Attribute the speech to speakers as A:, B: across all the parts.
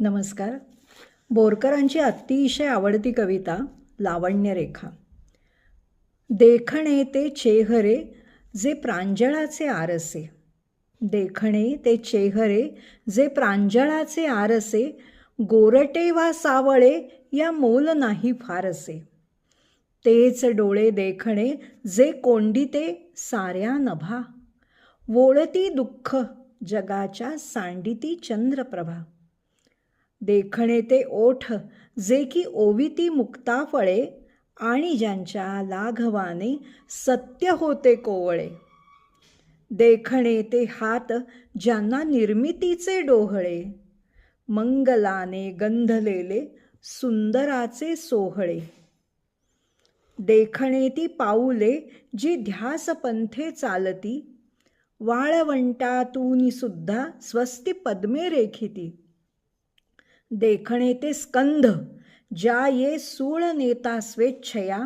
A: नमस्कार. बोरकरांची अतिशय आवडती कविता लावण्यरेखा देखणे ते चेहरे जे प्रांजळाचे आरसे. देखणे ते चेहरे जे प्रांजळाचे आरसे. गोरटे वा सावळे या मोल नाही फारसे. तेच डोळे देखणे जे कोंडिते साऱ्या नभा. वोळती दुःख जगाच्या सांडिती चंद्रप्रभा. देखणे ते ओठ जे की ओविती मुक्ता फळे आणि ज्यांच्या लाघवाने सत्य होते कोवळे. देखणे ते हात ज्यांना निर्मितीचे डोहळे. मंगलाने गंधलेले सुंदराचे सोहळे. देखणे ती पाऊले जी ध्यास पंथे चालती. वाळवंटातून सुद्धा स्वस्ती पद्मे रेखिती. देखणे ते स्कंध ज्या ये सूळ नेता स्वेच्छया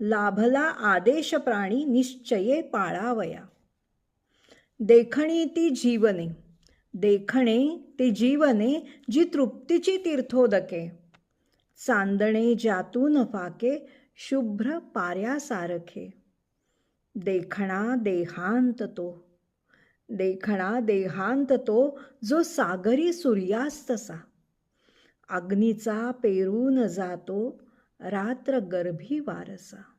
A: लाभला आदेश प्राणी निश्चये पाळावया. देखणी ती जीवने देखणे ते जीवने जी तृप्तीची तीर्थोदके चांदणे ज्यातून फाके शुभ्र पाऱ्यासारखे देखणा देहांत तो देखणा देहांत तो जो सागरी सूर्यास्तसा. अग्नीचा पेरून जातो रात्र गर्भी वारसा.